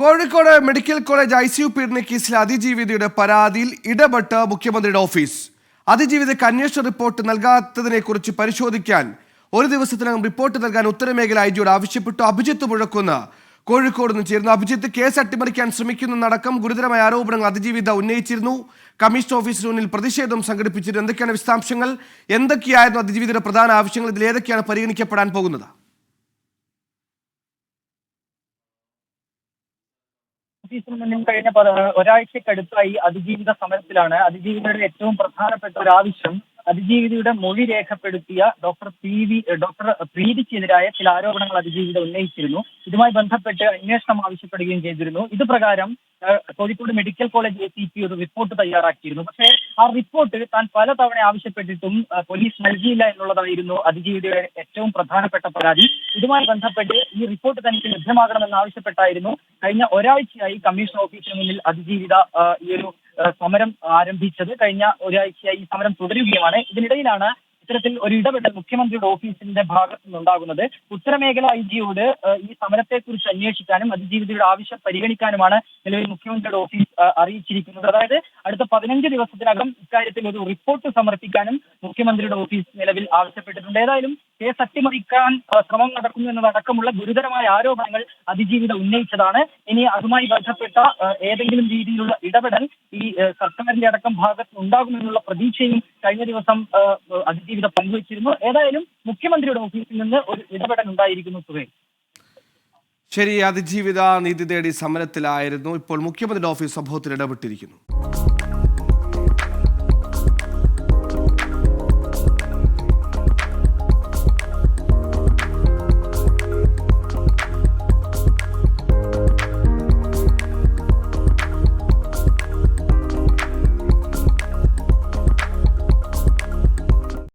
Kozhikode medical college I C U പീഡന കേസിലെ അതിജീവിതയുടെ പരാതിയിൽ ഇടപെട്ട് മുഖ്യമന്ത്രിയുടെ ഓഫീസ്. അതിജീവിതയ്ക്ക് അന്വേഷണ റിപ്പോർട്ട് നൽകാത്തതിനെ കുറിച്ച് പരിശോധിക്കാൻ ഒരു ദിവസത്തിനകം റിപ്പോർട്ട് നൽകാൻ ഉത്തരമേഖല ഐ ജിയോട് ആവശ്യപ്പെട്ടു അഭിജിത്ത് മുഴക്കുന്ന. കോഴിക്കോട് നിന്ന് ചേരുന്നു അഭിജിത്ത് കേസ് അട്ടിമറിക്കാൻ ശ്രമിക്കുന്നതടക്കം ഗുരുതരമായ ആരോപണങ്ങൾ അതിജീവിത ഉന്നയിച്ചിരുന്നു. കമ്മീഷൻ ഓഫീസിന് മുന്നിൽ പ്രതിഷേധം സംഘടിപ്പിച്ചിരുന്നു. എന്തൊക്കെയാണ് വിശദാംശങ്ങൾ? എന്തൊക്കെയായിരുന്നു അതിജീവിതയുടെ പ്രധാന ആവശ്യങ്ങൾ? ഇതിൽ ഏതൊക്കെയാണ് പരിഗണിക്കപ്പെടാൻ പോകുന്നത്? ഓഫീസിന് മുന്നിൽ കഴിഞ്ഞ ഒരാഴ്ചക്കടുത്തായി അതിജീവിത സമരത്തിലാണ്. അതിജീവിതയുടെ ഏറ്റവും പ്രധാനപ്പെട്ട ഒരു ആവശ്യം അതിജീവിതയുടെ മൊഴി രേഖപ്പെടുത്തിയ ഡോക്ടർ പി വി ഡോക്ടർ പ്രീതിക്കെതിരായ ചില ആരോപണങ്ങൾ അതിജീവിത ഉന്നയിച്ചിരുന്നു. ഇതുമായി ബന്ധപ്പെട്ട് അന്വേഷണം ആവശ്യപ്പെടുകയും ചെയ്തിരുന്നു. ഇത് പ്രകാരം Kozhikode medical college A C P ഒരു റിപ്പോർട്ട് തയ്യാറാക്കിയിരുന്നു. പക്ഷേ ആ റിപ്പോർട്ട് താൻ പലതവണ ആവശ്യപ്പെട്ടിട്ടും പോലീസ് നൽകിയില്ല എന്നുള്ളതായിരുന്നു അതിജീവിതയുടെ ഏറ്റവും പ്രധാനപ്പെട്ട പരാതി. ഇതുമായി ബന്ധപ്പെട്ട് ഈ റിപ്പോർട്ട് തനിക്ക് ലഭ്യമാകണമെന്ന് ആവശ്യപ്പെട്ടായിരുന്നു. കഴിഞ്ഞ ഒരാഴ്ചയായി കമ്മീഷൻ ഓഫീസിന് മുന്നിൽ അതിജീവിത ഈ ഒരു സമരം ആരംഭിച്ചത് കഴിഞ്ഞ ഒരാഴ്ചയായി ഈ സമരം തുടരുകയുമാണ്. ഇതിനിടയിലാണ് ഇത്തരത്തിൽ ഒരു ഇടപെടൽ മുഖ്യമന്ത്രിയുടെ ഓഫീസിന്റെ ഭാഗത്തു നിന്നുണ്ടാകുന്നത്. ഉത്തരമേഖല ഐ ജിയോട് ഈ സമരത്തെക്കുറിച്ച് അന്വേഷിക്കാനും അതിജീവിതയുടെ ആവശ്യം പരിഗണിക്കാനുമാണ് നിലവിൽ മുഖ്യമന്ത്രിയുടെ ഓഫീസ് അറിയിച്ചിരിക്കുന്നത്. അതായത് അടുത്ത പതിനഞ്ച് ദിവസത്തിനകം ഇക്കാര്യത്തിൽ ഒരു റിപ്പോർട്ട് സമർപ്പിക്കാനും മുഖ്യമന്ത്രിയുടെ ഓഫീസ് നിലവിൽ ആവശ്യപ്പെട്ടിട്ടുണ്ട്. ഏതായാലും കേസ് അട്ടിമറിക്കാൻ ശ്രമം നടക്കുന്നു എന്നതടക്കമുള്ള ഗുരുതരമായ ആരോപണങ്ങൾ അതിജീവിത ഉന്നയിച്ചതാണ്. ഇനി അതുമായി ബന്ധപ്പെട്ട ഏതെങ്കിലും രീതിയിലുള്ള ഇടപെടൽ ഈ സർക്കാരിന്റെ അടക്കം ഭാഗത്ത് ഉണ്ടാകുമെന്നുള്ള പ്രതീക്ഷയും കഴിഞ്ഞ ദിവസം അതിജീവിത പങ്കുവച്ചിരുന്നു. ഏതായാലും മുഖ്യമന്ത്രിയുടെ ഓഫീസിൽ നിന്ന് ഒരു ഇടപെടൽ ഉണ്ടായിരിക്കുന്നു സുഖേ ശരി അതിജീവിത നീതി തേടി സമരത്തിലായിരുന്നു. ഇപ്പോൾ മുഖ്യമന്ത്രിയുടെ ഓഫീസ് സംഭവത്തിൽ ഇടപെട്ടിരിക്കുന്നു.